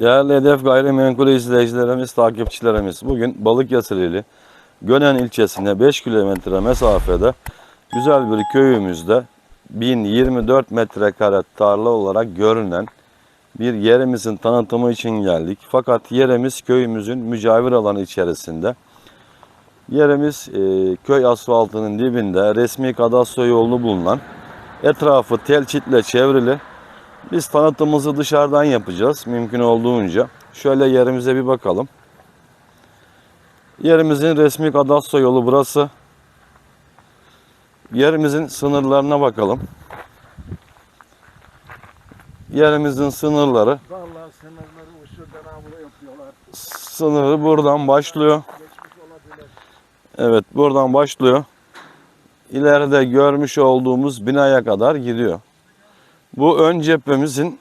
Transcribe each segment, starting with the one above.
Değerli Hedef Gayrimenkul izleyicilerimiz, takipçilerimiz bugün Balıkesirli Gönen ilçesine 5 kilometre mesafede güzel bir köyümüzde 1024 metrekare tarla olarak görünen bir yerimizin tanıtımı için geldik. Fakat yerimiz köyümüzün mücavir alanı içerisinde. Yerimiz e, köy asfaltının dibinde resmi kadastro yolu bulunan etrafı tel çitle çevrili biz tanıtımımızı dışarıdan yapacağız mümkün olduğunca. Şöyle yerimize bir bakalım. Yerimizin resmi kadastro yolu burası. Yerimizin sınırlarına bakalım. Yerimizin sınırları Vallahi sınırları usulden avlu yapıyorlar. sınırı buradan başlıyor. Evet buradan başlıyor. İleride görmüş olduğumuz binaya kadar gidiyor. Bu ön cephemizin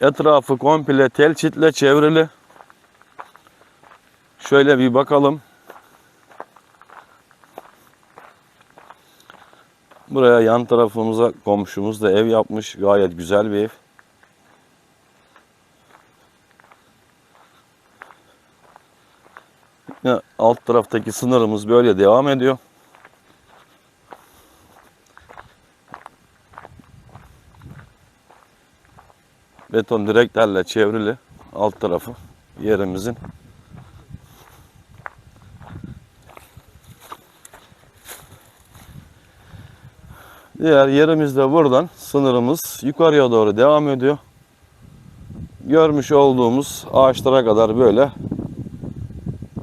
etrafı komple tel çitle çevrili. Şöyle bir bakalım. Buraya yan tarafımıza komşumuz da ev yapmış. Gayet güzel bir ev. Alt taraftaki sınırımız böyle devam ediyor. Beton direklerle çevrili alt tarafı yerimizin. Diğer yerimiz de buradan sınırımız yukarıya doğru devam ediyor. Görmüş olduğumuz ağaçlara kadar böyle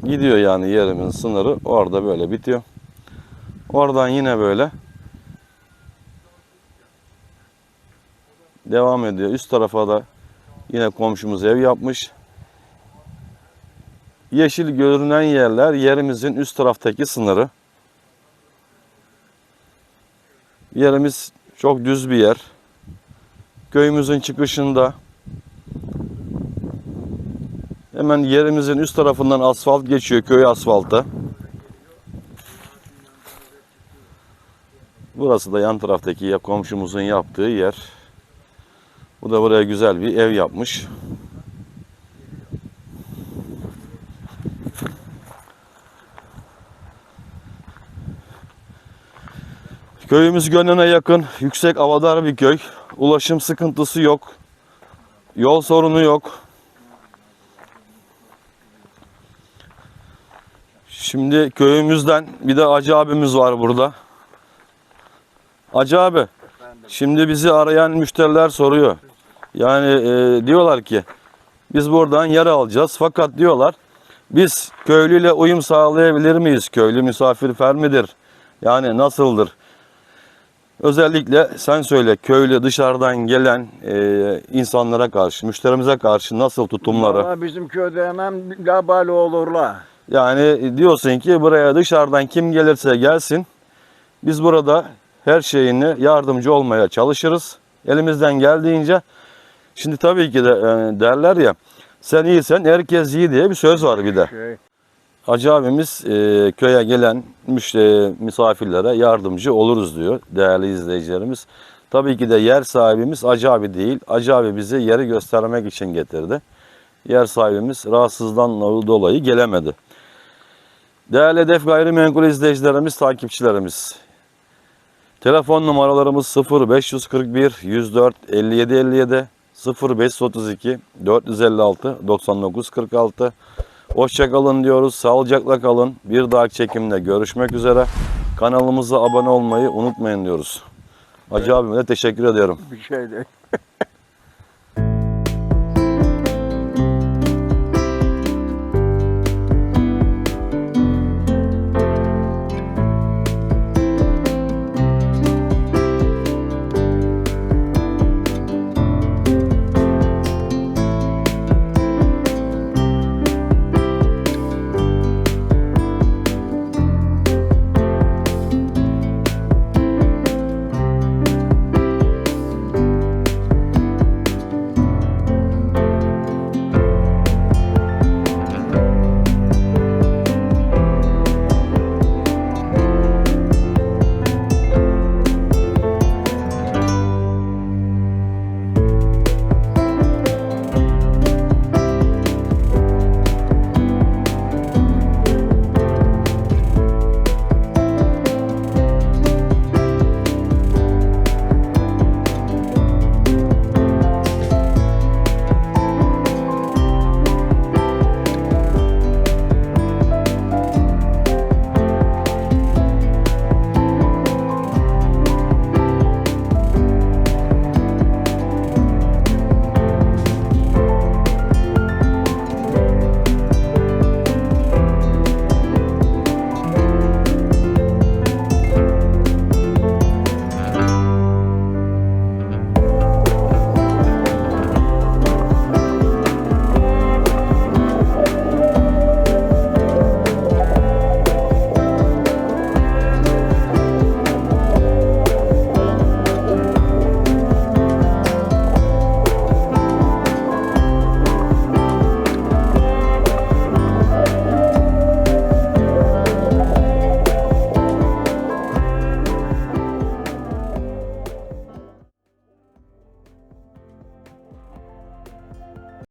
gidiyor yani yerimin sınırı orada böyle bitiyor. Oradan yine böyle devam ediyor. Üst tarafa da yine komşumuz ev yapmış. Yeşil görünen yerler yerimizin üst taraftaki sınırı. Yerimiz çok düz bir yer. Köyümüzün çıkışında Hemen yerimizin üst tarafından asfalt geçiyor, köy asfaltı. Burası da yan taraftaki komşumuzun yaptığı yer. Bu da buraya güzel bir ev yapmış. Köyümüz Gönen'e yakın, yüksek avadar bir köy. Ulaşım sıkıntısı yok. Yol sorunu yok. Şimdi köyümüzden bir de Hacı abimiz var burada. Hacı abi, şimdi bizi arayan müşteriler soruyor. Yani e, diyorlar ki biz buradan yer alacağız fakat diyorlar biz köylüyle uyum sağlayabilir miyiz? Köylü misafirper midir? Yani nasıldır? Özellikle sen söyle köylü dışarıdan gelen e, insanlara karşı, müşterimize karşı nasıl tutumları? Vallahi bizim köyde hemen labali olurlar. Yani diyorsun ki buraya dışarıdan kim gelirse gelsin. Biz burada her şeyini yardımcı olmaya çalışırız. Elimizden geldiğince. Şimdi tabii ki de e, derler ya sen iyisen herkes iyi diye bir söz var bir de. Şey, Hacı abimiz e, köye gelen müşteri, misafirlere yardımcı oluruz diyor değerli izleyicilerimiz. Tabii ki de yer sahibimiz Hacı abi değil. Hacı abi bizi yeri göstermek için getirdi. Yer sahibimiz rahatsızdan dolayı gelemedi. Değerli Hedef Gayrimenkul izleyicilerimiz, takipçilerimiz. Telefon numaralarımız 0541 104 57 57 0532 456 99 46. Hoşça kalın diyoruz. Sağlıcakla kalın. Bir dahaki çekimde görüşmek üzere. Kanalımıza abone olmayı unutmayın diyoruz. Hacı abime de teşekkür ediyorum. bir şey değil.